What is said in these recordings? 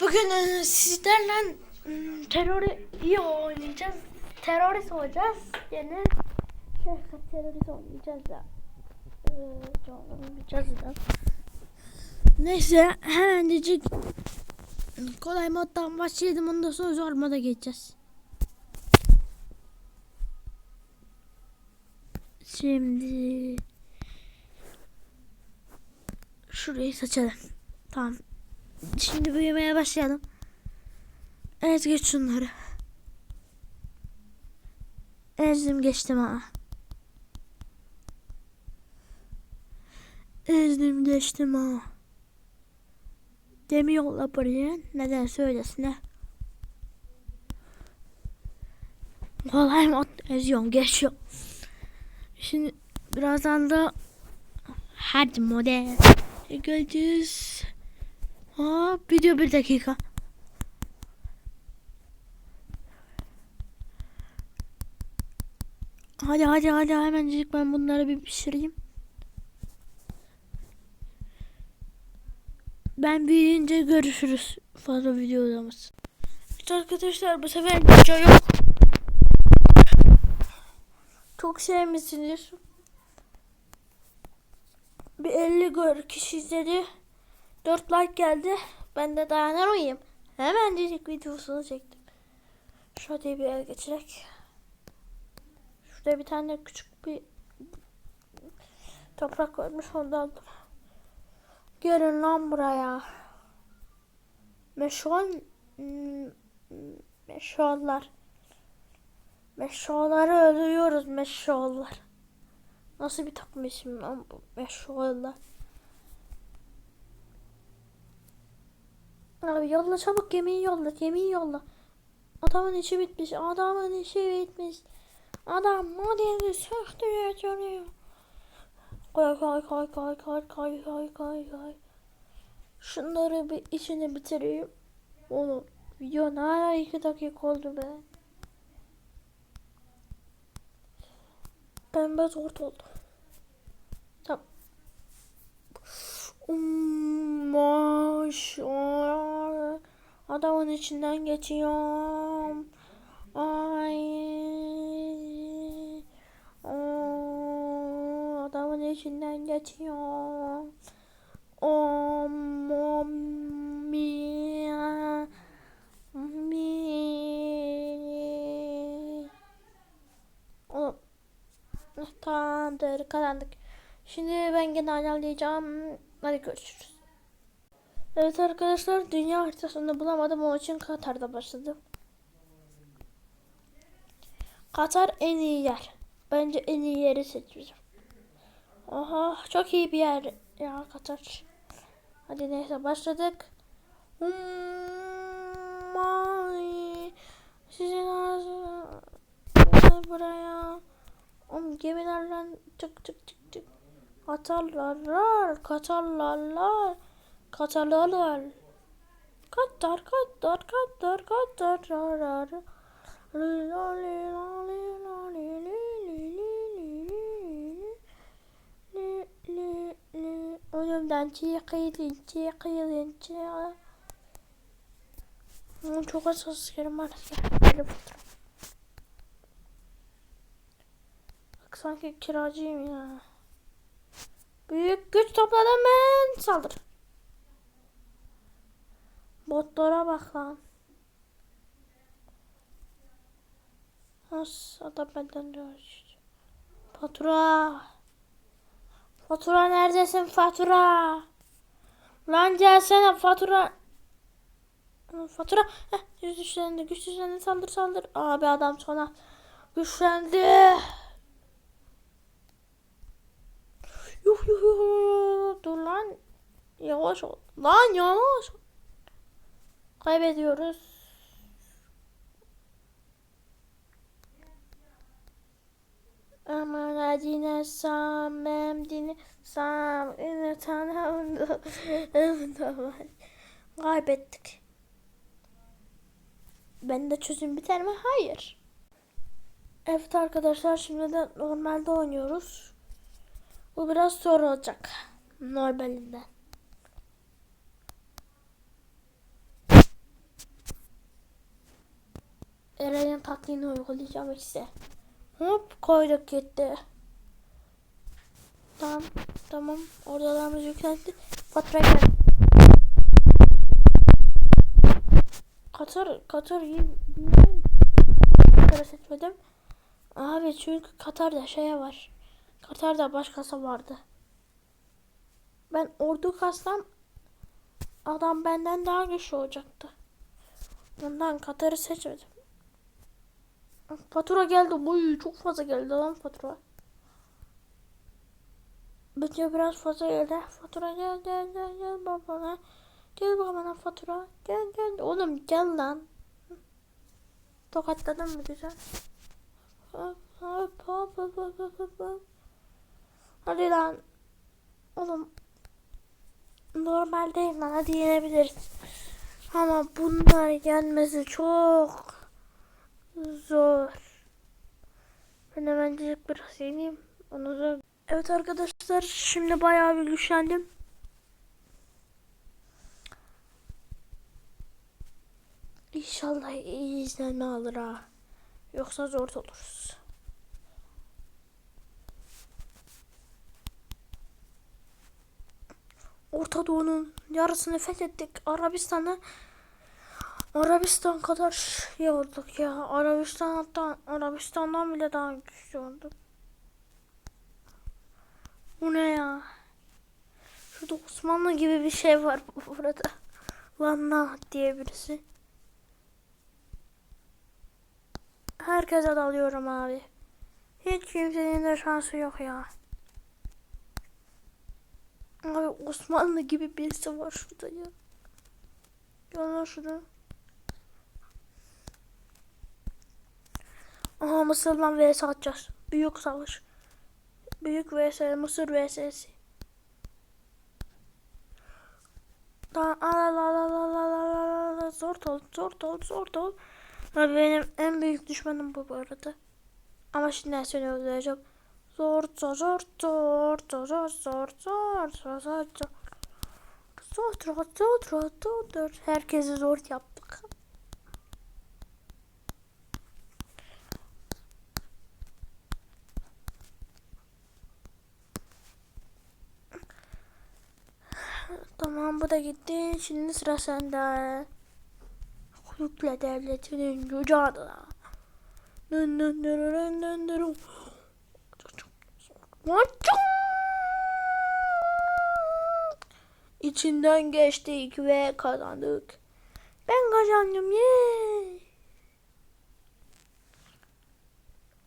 Bugün e, sizlerle m, terörü iyi oynayacağız. Terörist olacağız. Yine şey, terörist oynayacağız ya. Ee, oynayacağız da. Neyse hemencik kolay moddan başlayalım ondan sonra zor moda geçeceğiz. Şimdi şurayı seçelim. Tamam. Şimdi büyümeye başlayalım. Evet geç şunları. Ezdim geçtim ha. Ezdim geçtim ha. Demi yolla buraya. Neden söylesin ha. Kolay mod eziyorum geçiyor. Şimdi birazdan da hadi model. Göreceğiz. Aa, video bir dakika. Hadi hadi hadi hemencik ben bunları bir pişireyim. Ben büyüyünce görüşürüz. Fazla video uzamasın. Evet arkadaşlar bu sefer video yok. Çok sevmişsiniz. Bir 50 gör kişi izledi. 4 like geldi. Ben de dayanar uyuyayım. Hemen dedik videosunu çektim. Şöyle bir el geçirek. Şurada bir tane küçük bir toprak varmış aldım. Gelin lan buraya. Meşol hmm, meşollar. Meşolları ölüyoruz meşollar. Nasıl bir takım isim lan bu meşollar. Abi yolla çabuk gemiyi yolla gemiyi yolla. Adamın işi bitmiş adamın işi bitmiş. Adam modeli söktürüyor canıyor. Koy koy koy koy koy koy koy koy koy. Şunları bir içine bitireyim. Oğlum video ne iki dakika oldu be. Pembe zort oldu. Adamın içinden geçiyorum. Ay. Oo, adamın içinden geçiyorum. Om, om, mi, mi. Tamamdır, kazandık. Şimdi ben gene ayarlayacağım. Hadi görüşürüz. Evet arkadaşlar dünya haritasını bulamadım onun için Katar'da başladım. Katar en iyi yer. Bence en iyi yeri seçeceğim. Oha çok iyi bir yer ya Katar. Hadi neyse başladık. Hmm, Sizin ağzı buraya. Um, gemilerle çık çık çık çık. Katarlarlar, Katarlarlar, Katarlarlar. Katar, Katar, Katar, Katar, Önümden çekilin, çekilin, çekilin. Çok az askerim maalesef. Böyle sanki kiracıyım ya. Büyük güç topladım ben. Saldır. Botlara bak lan. Nasıl adam benden diyor. Fatura. Fatura neredesin fatura? Lan gelsene fatura. Fatura. Heh, güç güçlendi. Güç güçlendi. Saldır saldır. Abi adam sona güçlendi. Yuh yuh yuh. Dur lan. Yavaş ol. Lan yavaş. Kaybediyoruz. Aman adine samem dine sam ine tanrımda Kaybettik. Ben de çözüm biter mi? Hayır. Evet arkadaşlar şimdi de normalde oynuyoruz. Bu biraz zor olacak. Normalinden. Eren'in tatlını uygulayacağım işte. Hop koyduk gitti. Tamam. Tamam. Oradalarımız yükseldi. Fatura geldi. Katar, Katar. Niye Katar'ı seçmedim? Abi çünkü Katar'da şey var. Katar'da başkası vardı. Ben ordu kassam adam benden daha güçlü olacaktı. Ondan Katar'ı seçmedim. Fatura geldi. Uy çok fazla geldi lan fatura. Bence biraz fazla geldi. Fatura gel gel gel gel babana. Gel babana fatura. Gel gel. Oğlum gel lan. Tokatladın mı güzel? Hadi lan. Oğlum. Normal değil lan. Hadi yenebiliriz. Ama bunlar gelmesi çok zor. Ben hemencik biraz yeneyim. Onu da... Evet arkadaşlar şimdi bayağı bir güçlendim. İnşallah iyi izlenme alır ha. Yoksa zor oluruz. Orta Doğu'nun yarısını fethettik. Arabistan'ı Arabistan kadar iyi olduk ya. Arabistan hatta Arabistan'dan bile daha güçlü olduk. Bu ne ya? Şurada Osmanlı gibi bir şey var burada. Vanna diye birisi. Herkese dalıyorum abi. Hiç kimsenin de şansı yok ya. Abi Osmanlı gibi birisi var şurada ya. Gel şurada. Aha Mısır'la vs atacağız. Büyük savaş. Büyük vs Mısır vs'si. Zor ol zor ol zor ol. Benim en büyük düşmanım bu bu arada. Ama şimdi seni öldüreceğim. Zor zor zor zor zor zor zor zor zor zor zor Zor zor zor Herkesi zor yaptık. Tamam bu da gitti. Şimdi sıra sende. Yükle devletinin gücü adına. Dın dın dın dın dın dın. İçinden geçtik ve kazandık. Ben kazandım ye.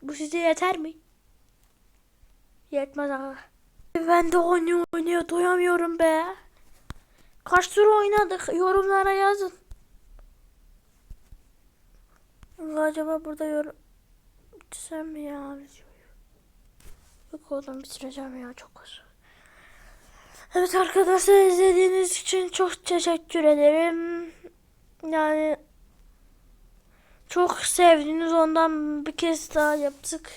Bu size yeter mi? Yetmez aga. Ben de oynuyor oynuyor doyamıyorum be. Kaç tur oynadık yorumlara yazın. Acaba burada yorum bitirsem mi ya? Yok oğlum bitireceğim ya çok az. Evet arkadaşlar izlediğiniz için çok teşekkür ederim. Yani çok sevdiniz ondan bir kez daha yaptık.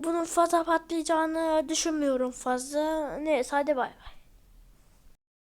Bunun fazla patlayacağını düşünmüyorum fazla. Neyse hadi bay bay.